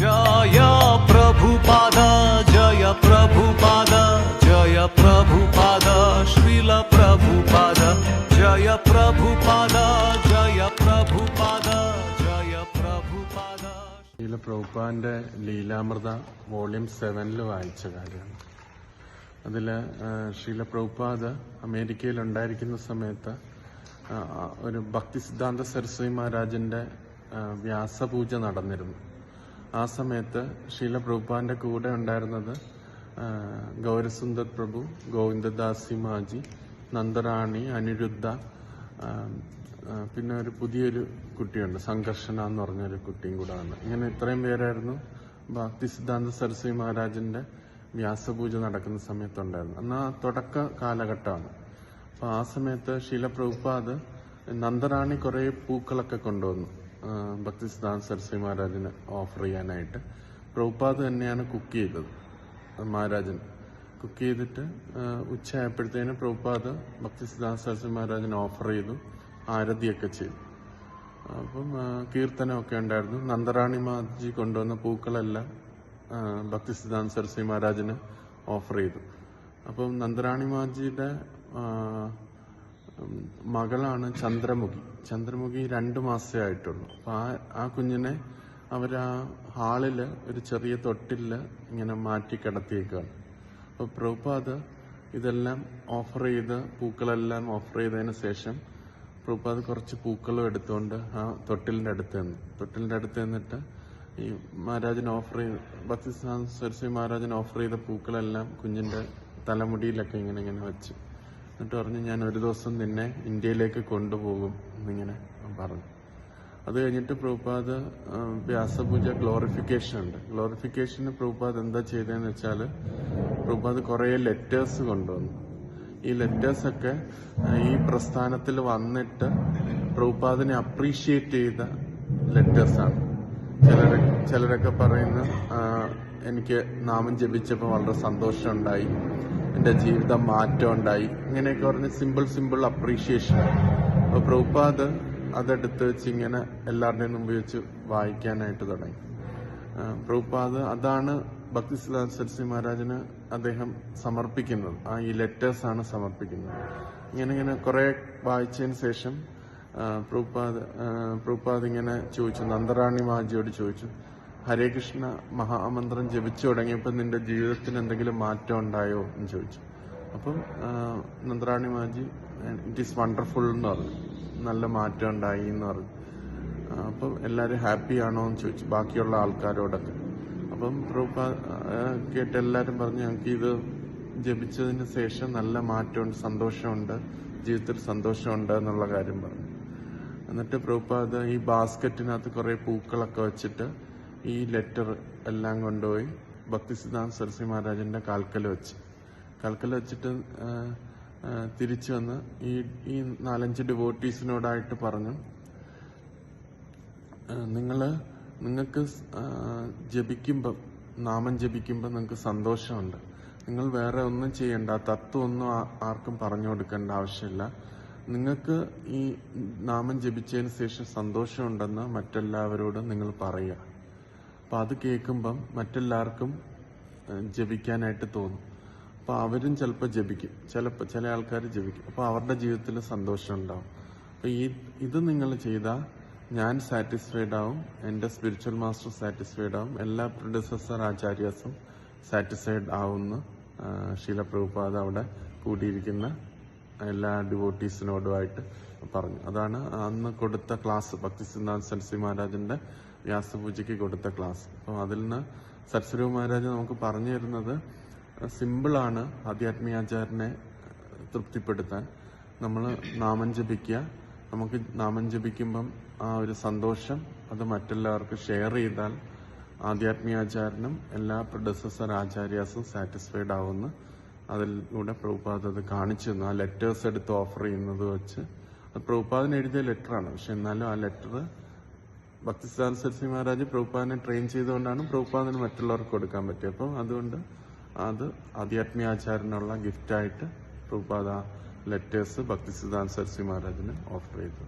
ജയ പ്രഭുപാദ ജയ പ്രഭുപാദ ജയ പ്രഭുപാദ പ്രഭുപാദ ജയ പ്രഭുപാദ ജയ പ്രഭുപാദ ജയ പ്രഭുപാദ ലീലാമൃത വോളിയം സെവനിൽ വായിച്ച കാര്യമാണ് അതിൽ ശ്രീല പ്രഭുപാദ് അമേരിക്കയിൽ ഉണ്ടായിരിക്കുന്ന സമയത്ത് ഒരു ഭക്തി സിദ്ധാന്ത സരസ്വതി മഹാരാജന്റെ വ്യാസപൂജ നടന്നിരുന്നു. ആ സമയത്ത് ശീല പ്രഭുപാന്റെ കൂടെ ഉണ്ടായിരുന്നത് ഗൗരസുന്ദർ പ്രഭു ഗോവിന്ദദാസി മാജി നന്ദറാണി അനിരുദ്ധ പിന്നെ ഒരു പുതിയൊരു കുട്ടിയുണ്ട് സംഘർഷണ എന്ന് പറഞ്ഞൊരു കുട്ടിയും കൂടെ വന്നു. ഇങ്ങനെ ഇത്രയും പേരായിരുന്നു ഭക്തി സിദ്ധാന്ത സരസ്വതി മഹാരാജന്റെ വ്യാസപൂജ നടക്കുന്ന സമയത്തുണ്ടായിരുന്നു എന്നാൽ ആ തുടക്ക കാലഘട്ടമാണ്. അപ്പൊ ആ സമയത്ത് ശീലപ്രഭുപാദ് നന്ദറാണി കുറെ പൂക്കളൊക്കെ കൊണ്ടുവന്നു. ഭക്തി സിദ്ധാന്ത സരസ്വതി മഹാരാജന് ഓഫർ ചെയ്യാനായിട്ട് പ്രഭുപാദ് തന്നെയാണ് കുക്ക് ചെയ്തത്. മഹാരാജൻ കുക്ക് ചെയ്തിട്ട് ഉച്ചയായപ്പോഴത്തേന് പ്രഭുപാദ് ഭക്തി സിദ്ധാന്ത സരസ്വതി മഹാരാജന് ഓഫർ ചെയ്തു ആരതിയൊക്കെ ചെയ്തു. അപ്പം കീർത്തനമൊക്കെ ഉണ്ടായിരുന്നു. നന്ദറാണി മാജി കൊണ്ടുവന്ന പൂക്കളെല്ലാം ഭക്തി സിദ്ധാന്ത സരസ്വതി മഹാരാജന് ഓഫർ ചെയ്തു. അപ്പം നന്ദറാണി മാജിയുടെ മകളാണ് ചന്ദ്രമുഖി. ചന്ദ്രമുഖി രണ്ട് മാസമേ ആയിട്ടുള്ളൂ. അപ്പൊ ആ ആ കുഞ്ഞിനെ അവരാ ഹാളിൽ ഒരു ചെറിയ തൊട്ടിൽ ഇങ്ങനെ മാറ്റി കിടത്തിയേക്കാണ്. അപ്പൊ പ്രഭുപാദ് ഇതെല്ലാം ഓഫർ ചെയ്ത് പൂക്കളെല്ലാം ഓഫർ ചെയ്തതിന് ശേഷം പ്രഭുപാദ് കുറച്ച് പൂക്കളും എടുത്തുകൊണ്ട് ആ തൊട്ടിലിന്റെ അടുത്ത് നിന്ന് തൊട്ടിലിന്റെ അടുത്ത് നിന്നിട്ട് ഈ മഹാരാജൻ ഓഫർ ചെയ്ത് ഭക്തി സരസ്വതി മഹാരാജൻ ഓഫർ ചെയ്ത പൂക്കളെല്ലാം കുഞ്ഞിന്റെ തലമുടിയിലൊക്കെ ഇങ്ങനെ ഇങ്ങനെ വെച്ചു. എന്നിട്ട് പറഞ്ഞു ഞാൻ ഒരു ദിവസം നിന്നെ ഇന്ത്യയിലേക്ക് കൊണ്ടുപോകും എന്നിങ്ങനെ പറഞ്ഞു. അത് കഴിഞ്ഞിട്ട് പ്രഭുപാദ് വ്യാസപൂജ ഗ്ലോറിഫിക്കേഷൻ ഉണ്ട്. ഗ്ലോറിഫിക്കേഷന് പ്രഭുപാദ് എന്താ ചെയ്തതെന്ന് വെച്ചാൽ പ്രഭുപാദ് കുറേ ലെറ്റേഴ്സ് കൊണ്ടുവന്നു. ഈ ലെറ്റേഴ്സൊക്കെ ഈ പ്രസ്ഥാനത്തിൽ വന്നിട്ട് പ്രഭുപാദിനെ അപ്രീഷിയേറ്റ് ചെയ്ത ലെറ്റേഴ്സാണ് ചിലരൊക്കെ പറയുന്നു എനിക്ക് നാമം ജപിച്ചപ്പോൾ വളരെ സന്തോഷമുണ്ടായി എന്റെ ജീവിതം മാറ്റം ഉണ്ടായി ഇങ്ങനെയൊക്കെ പറഞ്ഞ് സിമ്പിൾ സിമ്പിൾ അപ്രീഷിയേഷൻ അപ്പോൾ പ്രഭുപാദ് അതെടുത്ത് വെച്ച് ഇങ്ങനെ എല്ലാവരുടെയും മുമ്പ് വെച്ച് വായിക്കാനായിട്ട് തുടങ്ങി. പ്രഭുപാദ് അതാണ് ഭക്തി സരസ്വതി മഹാരാജന് അദ്ദേഹം സമർപ്പിക്കുന്നത്. ആ ഈ ലെറ്റേഴ്സ് ആണ് സമർപ്പിക്കുന്നത്. ഇങ്ങനെ ഇങ്ങനെ കുറെ വായിച്ചതിന് ശേഷം പ്രഭുപാദ് പ്രഭുപാദ് ഇങ്ങനെ ചോദിച്ചു നന്ദറാണി മാജിയോട് ചോദിച്ചു ഹരേ കൃഷ്ണ മഹാമന്ത്രം ജപിച്ചു തുടങ്ങിയപ്പോൾ നിന്റെ ജീവിതത്തിൽ എന്തെങ്കിലും മാറ്റം ഉണ്ടായോ എന്ന് ചോദിച്ചു. അപ്പം നന്ദ്രാണി മാജി ഇറ്റ് ഈസ് വണ്ടർഫുൾ എന്ന് പറഞ്ഞു. നല്ല മാറ്റം ഉണ്ടായി എന്ന് പറഞ്ഞു. അപ്പം എല്ലാവരും ഹാപ്പി ആണോ എന്ന് ചോദിച്ചു. ബാക്കിയുള്ള ആൾക്കാരോടൊക്കെ. അപ്പം പ്രൂപ്പ കേട്ട് എല്ലാവരും പറഞ്ഞു ഞങ്ങൾക്ക് ഇത് ജപിച്ചതിന് ശേഷം നല്ല മാറ്റമുണ്ട് സന്തോഷമുണ്ട് ജീവിതത്തിൽ സന്തോഷമുണ്ട് എന്നുള്ള കാര്യം പറഞ്ഞു. എന്നിട്ട് പ്രഭുപാദ് ഈ ബാസ്ക്കറ്റിനകത്ത് കുറേ പൂക്കളൊക്കെ വെച്ചിട്ട് ഈ ലെറ്റർ എല്ലാം കൊണ്ടുപോയി ഭക്തി സിദ്ധാന്ത സരസ്വതി മഹാരാജന്റെ കാൽക്കൽ വെച്ച്. കാൽക്കൽ വെച്ചിട്ട് തിരിച്ചു വന്ന് ഈ ഈ നാലഞ്ച് ഡിവോട്ടീസിനോടായിട്ട് പറഞ്ഞു നിങ്ങൾ നിങ്ങൾക്ക് ജപിക്കുമ്പം നാമം ജപിക്കുമ്പോൾ നിങ്ങൾക്ക് സന്തോഷമുണ്ട്. നിങ്ങൾ വേറെ ഒന്നും ചെയ്യണ്ട തത്വം ഒന്നും ആർക്കും പറഞ്ഞു കൊടുക്കേണ്ട ആവശ്യമില്ല. നിങ്ങൾക്ക് ഈ നാമം ജപിച്ചതിന് ശേഷം സന്തോഷമുണ്ടെന്ന് മറ്റെല്ലാവരോടും നിങ്ങൾ പറയുക. അപ്പൊ അത് കേൾക്കുമ്പം മറ്റെല്ലാവർക്കും ജപിക്കാനായിട്ട് തോന്നും. അപ്പൊ അവരും ചിലപ്പോൾ ജപിക്കും. ചിലപ്പോൾ ചില ആൾക്കാർ ജപിക്കും. അപ്പൊ അവരുടെ ജീവിതത്തിൽ സന്തോഷം ഉണ്ടാവും അപ്പൊ ഈ ഇത് നിങ്ങൾ ചെയ്താൽ ഞാൻ സാറ്റിസ്ഫൈഡ് ആവും എന്റെ സ്പിരിച്വൽ മാസ്റ്റർ സാറ്റിസ്ഫൈഡ് ആവും എല്ലാ പ്രൊഡ്യൂസർ ആചാര്യാസും സാറ്റിസ്ഫൈഡ് ആവുമെന്ന് ആ, ശീല പ്രഭുപാദ അവിടെ കൂടിയിരിക്കുന്ന എല്ലാ ഡിവോട്ടീസിനോടുമായിട്ട് പറഞ്ഞു. അതാണ് അന്ന് കൊടുത്ത ക്ലാസ് ഭക്തി സിദ്ധാന്ത സരസി മഹാരാജന്റെ വ്യാസപൂജയ്ക്ക് കൊടുത്ത ക്ലാസ്. അപ്പോൾ അതിൽ നിന്ന് സരസ്വതി മഹാരാജ നമുക്ക് പറഞ്ഞു തരുന്നത് സിമ്പിളാണ് ആധ്യാത്മികാചാരനെ തൃപ്തിപ്പെടുത്താൻ. നമ്മൾ നാമം ജപിക്കുക. നമുക്ക് നാമം ജപിക്കുമ്പം ആ ഒരു സന്തോഷം അത് മറ്റെല്ലാവർക്ക് ഷെയർ ചെയ്താൽ ആധ്യാത്മികാചാരനും എല്ലാ പ്രൊഡസസർ ആചാര്യാസും സാറ്റിസ്ഫൈഡ് ആവുമെന്ന് അതിലൂടെ പ്രഭുപാദ് അത് കാണിച്ചു തന്നു. ആ ലെറ്റേഴ്സ് എടുത്ത് ഓഫർ ചെയ്യുന്നത് വെച്ച്. അത് പ്രഭുപാദിന് എഴുതിയ ലെറ്ററാണ് പക്ഷെ എന്നാലും ആ ലെറ്റർ ഭക്തിസാദ് സരസ്വതി മഹാരാജ് പ്രഭുപാദിനെ ട്രെയിൻ ചെയ്തുകൊണ്ടാണ് പ്രഭുപാദിന് മറ്റുള്ളവർക്ക് കൊടുക്കാൻ പറ്റിയത് അപ്പം അതുകൊണ്ട് അത് ആധ്യാത്മികാചാരനുള്ള ഗിഫ്റ്റായിട്ട് പ്രഭുപാദ ലെറ്റേഴ്സ് ഭക്തി സിദ്ധാന്ത സരസ്വതി മഹാരാജിന് ഓഫർ ചെയ്തു.